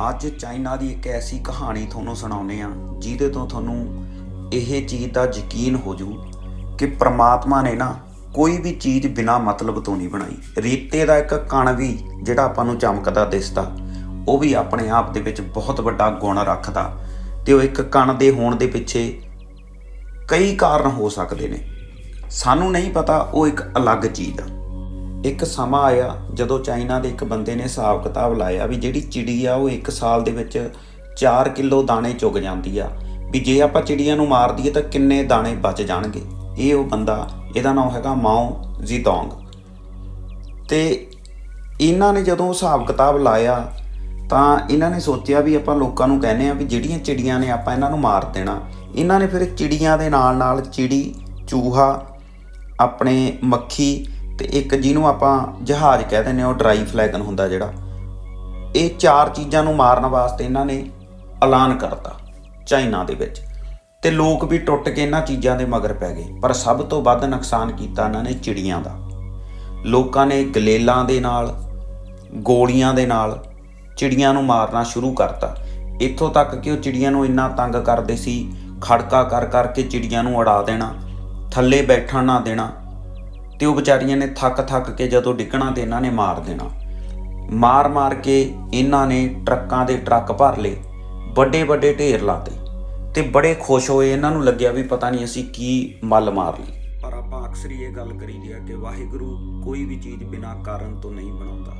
ਅੱਜ ਚਾਈਨਾ ਦੀ ਇੱਕ ਐਸੀ ਕਹਾਣੀ ਤੁਹਾਨੂੰ ਸੁਣਾਉਂਦੇ ਆ ਜਿਹਦੇ ਤੋਂ ਤੁਹਾਨੂੰ ਇਹ ਚੀਜ਼ ਦਾ ਯਕੀਨ ਹੋ ਜੂ ਕਿ ਪ੍ਰਮਾਤਮਾ ਨੇ ਨਾ ਕੋਈ ਵੀ ਚੀਜ਼ ਬਿਨਾ ਮਤਲਬ ਤੋਂ ਨਹੀਂ ਬਣਾਈ। ਰੇਤੇ ਦਾ ਇੱਕ ਕਣ ਵੀ ਜਿਹੜਾ ਆਪਾਂ ਨੂੰ ਚਮਕਦਾ ਦਿਸਦਾ, ਉਹ ਵੀ ਆਪਣੇ ਆਪ ਦੇ ਵਿੱਚ ਬਹੁਤ ਵੱਡਾ ਗੁਣ ਰੱਖਦਾ ਤੇ ਉਹ ਇੱਕ ਕਣ ਦੇ ਹੋਣ ਦੇ ਪਿੱਛੇ ਕਈ ਕਾਰਨ ਹੋ ਸਕਦੇ ਨੇ। ਸਾਨੂੰ ਨਹੀਂ ਪਤਾ ਉਹ ਇੱਕ ਅਲੱਗ ਚੀਜ਼ ਆ। ਇੱਕ ਸਮਾਂ ਆਇਆ ਜਦੋਂ ਚਾਈਨਾ ਦੇ ਇੱਕ ਬੰਦੇ ਨੇ ਹਿਸਾਬ ਕਿਤਾਬ ਲਾਇਆ ਵੀ ਜਿਹੜੀ ਚਿੜੀ ਆ ਉਹ ਇੱਕ ਸਾਲ ਦੇ ਵਿੱਚ 4 ਕਿਲੋ ਦਾਣੇ ਚੁਗ ਜਾਂਦੀ ਆ। ਵੀ ਜੇ ਆਪਾਂ ਚਿੜੀਆਂ ਨੂੰ ਮਾਰ ਦਈਏ ਤਾਂ ਕਿੰਨੇ ਦਾਣੇ ਬਚ ਜਾਣਗੇ? ਇਹ ਉਹ ਬੰਦਾ, ਇਹਦਾ ਨਾਮ ਹੈਗਾ ਮਾਓ ਜ਼ੀਤੋਂਗ। ਤੇ ਇਹਨਾਂ ਨੇ ਜਦੋਂ ਹਿਸਾਬ ਕਿਤਾਬ ਲਾਇਆ ਤਾਂ ਇਹਨਾਂ ਨੇ ਸੋਚਿਆ ਵੀ ਆਪਾਂ ਲੋਕਾਂ ਨੂੰ ਕਹਿੰਦੇ ਆ ਵੀ ਜਿਹੜੀਆਂ ਚਿੜੀਆਂ ਨੇ ਆਪਾਂ ਇਹਨਾਂ ਨੂੰ ਮਾਰ ਦੇਣਾ। ਇਹਨਾਂ ਨੇ ਫਿਰ ਚਿੜੀਆਂ ਦੇ ਨਾਲ ਨਾਲ ਚਿੜੀ, ਚੂਹਾ, ਆਪਣੇ ਮੱਖੀ ਤੇ ਇੱਕ ਜਿਹਨੂੰ ਆਪਾਂ ਜਹਾਜ਼ ਕਹਿ ਦਿੰਦੇ ਆ ਉਹ ਡਰਾਈ ਫਲੈਗਨ ਹੁੰਦਾ ਜਿਹੜਾ। ਇਹ ਚਾਰ ਚੀਜ਼ਾਂ ਨੂੰ ਮਾਰਨ ਵਾਸਤੇ ਇਹਨਾਂ ਨੇ ਐਲਾਨ ਕਰਤਾ ਚਾਈਨਾ ਦੇ ਵਿੱਚ। ਤੇ ਲੋਕ ਵੀ ਟੁੱਟ ਕੇ ਇਹਨਾਂ ਚੀਜ਼ਾਂ ਦੇ ਮਗਰ ਪੈ ਗਏ। ਪਰ ਸਭ ਤੋਂ ਵੱਧ ਨੁਕਸਾਨ ਕੀਤਾ ਇਹਨਾਂ ਨੇ ਚਿੜੀਆਂ ਦਾ। ਲੋਕਾਂ ਨੇ ਗਲੇਲਾਂ ਦੇ ਨਾਲ, ਗੋਲੀਆਂ ਦੇ ਨਾਲ ਚਿੜੀਆਂ ਨੂੰ ਮਾਰਨਾ ਸ਼ੁਰੂ ਕਰਤਾ। ਇੱਥੋਂ ਤੱਕ ਕਿ ਉਹ ਚਿੜੀਆਂ ਨੂੰ ਇੰਨਾ ਤੰਗ ਕਰਦੇ ਸੀ, ਖੜਕਾ ਕਰ ਕਰਕੇ ਚਿੜੀਆਂ ਨੂੰ ਉਡਾ ਦੇਣਾ, ਥੱਲੇ ਬੈਠਣ ਨਾ ਦੇਣਾ। ਤੇ ਉਹ ਵਿਚਾਰੀਆਂ ਨੇ ਥੱਕ ਥੱਕ ਕੇ ਜਦੋਂ ਡਿੱਗਣਾ ਤੇ ਇਹਨਾਂ ਨੇ ਮਾਰ ਦੇਣਾ। ਮਾਰ ਮਾਰ ਕੇ ਇਹਨਾਂ ਨੇ ਟਰੱਕਾਂ ਦੇ ਟਰੱਕ ਭਰ ਲਏ, ਵੱਡੇ ਵੱਡੇ ਢੇਰ ਲਾਤੇ ਤੇ ਬੜੇ ਖੁਸ਼ ਹੋਏ। ਇਹਨਾਂ ਨੂੰ ਲੱਗਿਆ ਵੀ ਪਤਾ ਨਹੀਂ ਅਸੀਂ ਕੀ ਮੱਲ ਮਾਰ ਲਈ। ਪਰ ਆਪਾਂ ਅਕਸਰ ਹੀ ਇਹ ਗੱਲ ਕਰੀਦੀ ਆ ਕਿ ਵਾਹਿਗੁਰੂ ਕੋਈ ਵੀ ਚੀਜ਼ ਬਿਨਾਂ ਕਾਰਨ ਤੋਂ ਨਹੀਂ ਬਣਾਉਂਦਾ।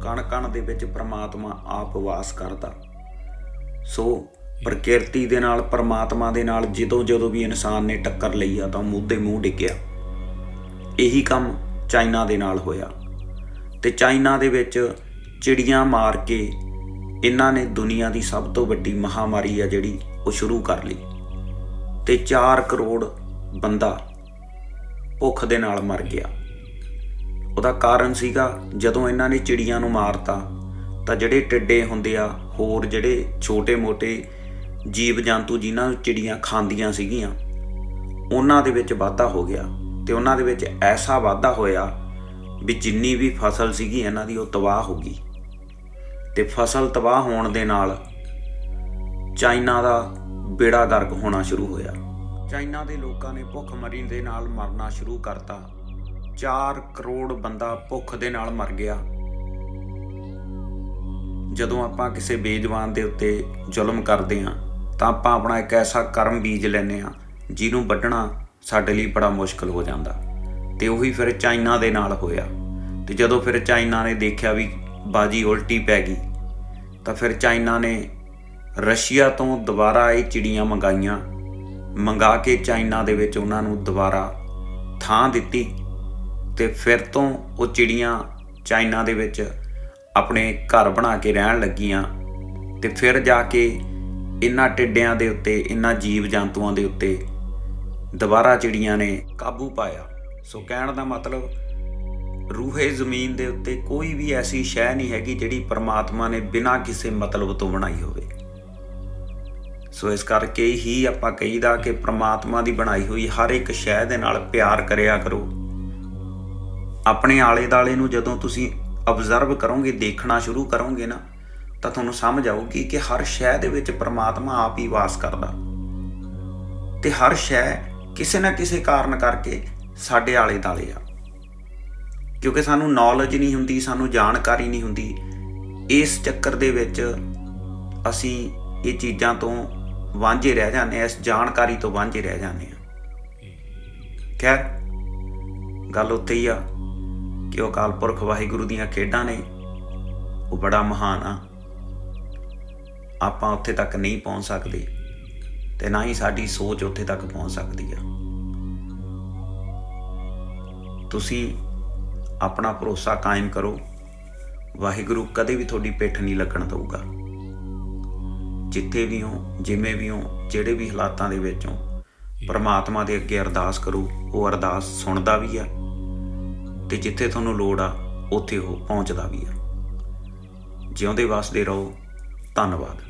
ਕਣ ਕਣ ਦੇ ਵਿੱਚ ਪ੍ਰਮਾਤਮਾ ਆਪ ਵਾਸ ਕਰਦਾ। ਸੋ ਪ੍ਰਕਿਰਤੀ ਦੇ ਨਾਲ, ਪ੍ਰਮਾਤਮਾ ਦੇ ਨਾਲ, ਜਦੋਂ ਜਦੋਂ ਵੀ ਇਨਸਾਨ ਨੇ ਟੱਕਰ ਲਈ ਆ ਤਾਂ ਮੂੰਹ ਦੇ ਮੂੰਹ ਡਿੱਗਿਆ। ਇਹੀ ਕੰਮ ਚਾਈਨਾ ਦੇ ਨਾਲ ਹੋਇਆ। ਤੇ ਚਾਈਨਾ ਦੇ ਵਿੱਚ ਚਿੜੀਆਂ ਮਾਰ ਕੇ ਇਹਨਾਂ ਨੇ ਦੁਨੀਆ ਦੀ ਸਭ ਤੋਂ ਵੱਡੀ ਮਹਾਮਾਰੀ ਆ ਜਿਹੜੀ ਉਹ ਸ਼ੁਰੂ ਕਰ ਲਈ। ਤੇ 4 ਕਰੋੜ ਬੰਦਾ ਭੁੱਖ ਦੇ ਨਾਲ ਮਰ ਗਿਆ। ਉਹਦਾ ਕਾਰਨ ਸੀਗਾ, ਜਦੋਂ ਇਹਨਾਂ ਨੇ ਚਿੜੀਆਂ ਨੂੰ ਮਾਰਤਾ, ਤਾਂ ਜਿਹੜੇ ਟਿੱਡੇ ਹੁੰਦੇ ਆ, ਹੋਰ ਜਿਹੜੇ ਛੋਟੇ-ਮੋਟੇ ਜੀਵ ਜੰਤੂ ਜਿਨ੍ਹਾਂ ਨੂੰ ਚਿੜੀਆਂ ਖਾਂਦੀਆਂ ਸੀਗੀਆਂ, ਉਹਨਾਂ ਦੇ ਵਿੱਚ ਵਾਧਾ ਹੋ ਗਿਆ। ਤੇ ਉਹਨਾਂ ਦੇ ਵਿੱਚ ਐਸਾ ਵਾਧਾ ਹੋਇਆ ਵੀ ਜਿੰਨੀ ਵੀ ਫਸਲ ਸੀਗੀ ਇਹਨਾਂ ਦੀ ਉਹ ਤਬਾਹ ਹੋ ਗਈ। ਤੇ ਫਸਲ ਤਬਾਹ ਹੋਣ ਦੇ ਨਾਲ ਚਾਈਨਾ ਦਾ ਬੇੜਾ ਗਰਕ ਹੋਣਾ ਸ਼ੁਰੂ ਹੋਇਆ। ਚਾਈਨਾ ਦੇ ਲੋਕਾਂ ਨੇ ਭੁੱਖਮਰੀ ਦੇ ਨਾਲ ਮਰਨਾ ਸ਼ੁਰੂ ਕਰਤਾ। 4 ਕਰੋੜ ਬੰਦਾ ਭੁੱਖ ਦੇ ਨਾਲ ਮਰ ਗਿਆ। ਜਦੋਂ ਆਪਾਂ ਕਿਸੇ ਬੇਜਵਾਨ ਦੇ ਉੱਤੇ ਜ਼ੁਲਮ ਕਰਦੇ ਹਾਂ, ਤਾਂ ਆਪਾਂ ਆਪਣਾ ਇੱਕ ਐਸਾ ਕਰਮ ਬੀਜ ਲੈਨੇ ਆ ਜਿਹਨੂੰ ਵੱਢਣਾ ਸਾਡੇ ਲਈ ਬੜਾ ਮੁਸ਼ਕਲ ਹੋ ਜਾਂਦਾ। ਤੇ ਉਹੀ ਫਿਰ ਚਾਈਨਾ ਦੇ ਨਾਲ ਹੋਇਆ। ਤੇ ਜਦੋਂ ਫਿਰ ਚਾਈਨਾ ਨੇ ਦੇਖਿਆ ਵੀ ਬਾਜੀ ਉਲਟੀ ਪੈ ਗਈ, ਤਾਂ ਫਿਰ ਚਾਈਨਾ ਨੇ ਰਸ਼ੀਆ ਤੋਂ ਦੁਬਾਰਾ ਇਹ ਚਿੜੀਆਂ ਮੰਗਾਈਆਂ। ਮੰਗਾ ਕੇ ਚਾਈਨਾ ਦੇ ਵਿੱਚ ਉਹਨਾਂ ਨੂੰ ਦੁਬਾਰਾ ਥਾਂ ਦਿੱਤੀ ਤੇ ਫਿਰ ਤੋਂ ਉਹ ਚਿੜੀਆਂ ਚਾਈਨਾ ਦੇ ਵਿੱਚ ਆਪਣੇ ਘਰ ਬਣਾ ਕੇ ਰਹਿਣ ਲੱਗੀਆਂ। ਤੇ ਫਿਰ ਜਾ ਕੇ ਇਹਨਾਂ ਟਿੱਡਿਆਂ ਦੇ ਉੱਤੇ, ਇਹਨਾਂ ਜੀਵ ਜੰਤੂਆਂ ਦੇ ਉੱਤੇ ਦੁਬਾਰਾ ਚਿੜੀਆਂ ਨੇ ਕਾਬੂ ਪਾਇਆ। ਸੋ ਕਹਿਣ ਦਾ ਮਤਲਬ, ਰੂਹੇ ਜ਼ਮੀਨ ਦੇ ਉੱਤੇ ਕੋਈ ਵੀ ਐਸੀ ਸ਼ੈ ਨਹੀਂ ਹੈਗੀ ਜਿਹੜੀ ਪਰਮਾਤਮਾ ਨੇ ਬਿਨਾਂ ਕਿਸੇ ਮਤਲਬ ਤੋਂ ਬਣਾਈ ਹੋਵੇ। ਸੋ ਇਸ ਕਰਕੇ ਹੀ ਆਪਾਂ ਕਹੀਦਾ ਕਿ ਪ੍ਰਮਾਤਮਾ ਦੀ ਬਣਾਈ ਹੋਈ ਹਰ ਇੱਕ ਸ਼ੈ ਦੇ ਨਾਲ ਪਿਆਰ ਕਰਿਆ ਕਰੋ। ਆਪਣੇ ਆਲੇ ਦਾਲੇ ਨੂੰ ਜਦੋਂ ਤੁਸੀਂ ਅਬਜ਼ਰਵ ਕਰੋਗੇ, ਦੇਖਣਾ ਸ਼ੁਰੂ ਕਰੋਗੇ ਨਾ, ਤਾਂ ਤੁਹਾਨੂੰ ਸਮਝ ਆਊਗੀ ਕਿ ਹਰ ਸ਼ੈ ਦੇ ਵਿੱਚ ਪ੍ਰਮਾਤਮਾ ਆਪ ਹੀ ਵਾਸ ਕਰਦਾ। ਤੇ ਹਰ ਸ਼ੈ ਕਿਸੇ ਨਾ ਕਿਸੇ ਕਾਰਨ ਕਰਕੇ ਸਾਡੇ ਆਲੇ ਦਾਲੇ ਆ। ਕਿਉਂਕਿ ਸਾਨੂੰ ਨੌਲੇਜ ਨਹੀਂ ਹੁੰਦੀ, ਸਾਨੂੰ ਜਾਣਕਾਰੀ ਨਹੀਂ ਹੁੰਦੀ। ਇਸ ਚੱਕਰ ਦੇ ਵਿੱਚ ਅਸੀਂ ਇਹ ਚੀਜ਼ਾਂ ਤੋਂ ਵਾਂਝੇ ਰਹਿ ਜਾਂਦੇ ਆ ਇਸ ਜਾਣਕਾਰੀ ਤੋਂ ਵਾਂਝੇ ਰਹਿ ਜਾਂਦੇ ਆ ਖੈਰ, ਗੱਲ ਉੱਥੇ ਹੀ ਆ ਕਿ ਉਹ ਅਕਾਲ ਪੁਰਖ ਵਾਹਿਗੁਰੂ ਦੀਆਂ ਖੇਡਾਂ ਨੇ, ਉਹ ਬੜਾ ਮਹਾਨ ਆ। ਆਪਾਂ ਉੱਥੇ ਤੱਕ ਨਹੀਂ ਪਹੁੰਚ ਸਕਦੇ ਤੇ ਨਾ ਹੀ ਸਾਡੀ ਸੋਚ ਉੱਥੇ ਤੱਕ ਪਹੁੰਚ ਸਕਦੀ ਆ। ਤੁਸੀਂ ਆਪਣਾ ਭਰੋਸਾ ਕਾਇਮ ਕਰੋ। ਵਾਹਿਗੁਰੂ ਕਦੇ ਵੀ ਤੁਹਾਡੀ ਪਿੱਠ ਨਹੀਂ ਲੱਗਣ ਦਊਗਾ। ਜਿੱਥੇ ਵੀ ਹੋ, ਜਿਵੇਂ ਵੀ ਹੋ, ਜਿਹੜੇ ਵੀ ਹਾਲਾਤਾਂ ਦੇ ਵਿੱਚ ਹੋ, ਪਰਮਾਤਮਾ ਦੇ ਅੱਗੇ ਅਰਦਾਸ ਕਰੋ। ਉਹ ਅਰਦਾਸ ਸੁਣਦਾ ਵੀ ਆ ਤੇ ਜਿੱਥੇ ਤੁਹਾਨੂੰ ਲੋੜ ਆ, ਉੱਥੇ ਉਹ ਪਹੁੰਚਦਾ ਵੀ ਆ। ਜਿਉਂਦੇ ਵਾਸਦੇ ਰਹੋ। ਧੰਨਵਾਦ।